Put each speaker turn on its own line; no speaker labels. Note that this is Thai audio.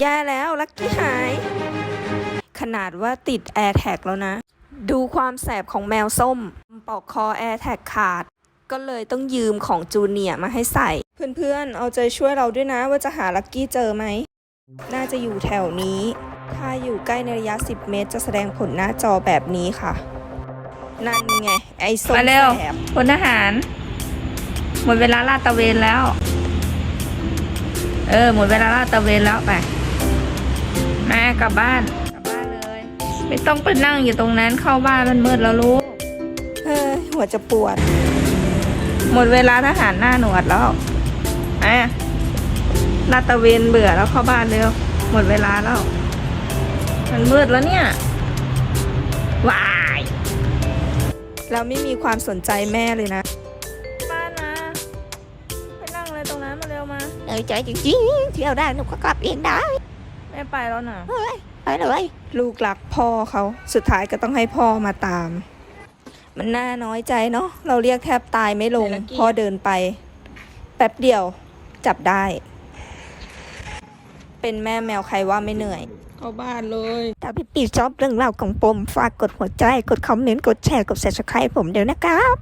แย่แล้วลักกี้หาย ขนาดว่าติด Air Tag แล้วนะ ดูความแสบของแมวส้ม ปอกคอ Air Tag ขาด ก็เลยต้องยืมของจูเนียร์มาให้ใส่ เพื่อนๆ เอาใจช่วยเราด้วยนะว่าจะหาลักกี้เจอไหม น่าจะอยู่แถวนี้ ถ้าอยู่ใกล้ในระยะ 10 เมตร จะแสดงผลหน้าจอแบบนี้ค่ะ นั่นไง ไอ้ส้ม
มาเร็ว
แสบ
พลทหาร หมดเวลาลาดตระเวนแล้ว เออ หมดเวลาลาดตระเวนแล้วไปมา กลับบ้าน กลับบ้านเลย ไม่ต้องไปนั่งอยู่ตรงนั้นเข้าบ้านมันมืดแล้วลูก
เฮ้ยหัวจะปวด
หมดเวลาทหารหน้าหนวดแล้วอะลาดตระเวนเบื่อแล้วเข้าบ้านเร็ว หมดเวลาแล้ว มันมืดแล้วเนี่ย วาย
แล้วไม่มีความสนใจแม่เลยนะ
บ้านมาไปนั่งเลยตรงนั้นมาเร็วมา
เออใจจริงๆเที่ยวได้หนูก็กลับเองได้
แม่ไปแล้วน่ะ
เฮ้ยไปเลย
ลูกรักพ่อเขาสุดท้ายก็ต้องให้พ่อมาตาม มันน่าน้อยใจเนาะเราเรียกแทบตายไม่ลง
ไหนลักกี้
พ่อเดินไป แป๊บเดียวจับได้ เป็นแม่แมวใครว่าไม่เหนื่อย
เข้าบ้านเลย
ถ้าพี่ปีชอบเรื่องราวของปมฝากกดหัวใจ กดคอมเมนต์กดแชร์กด subscribe ผมเดี๋ยวนะครับ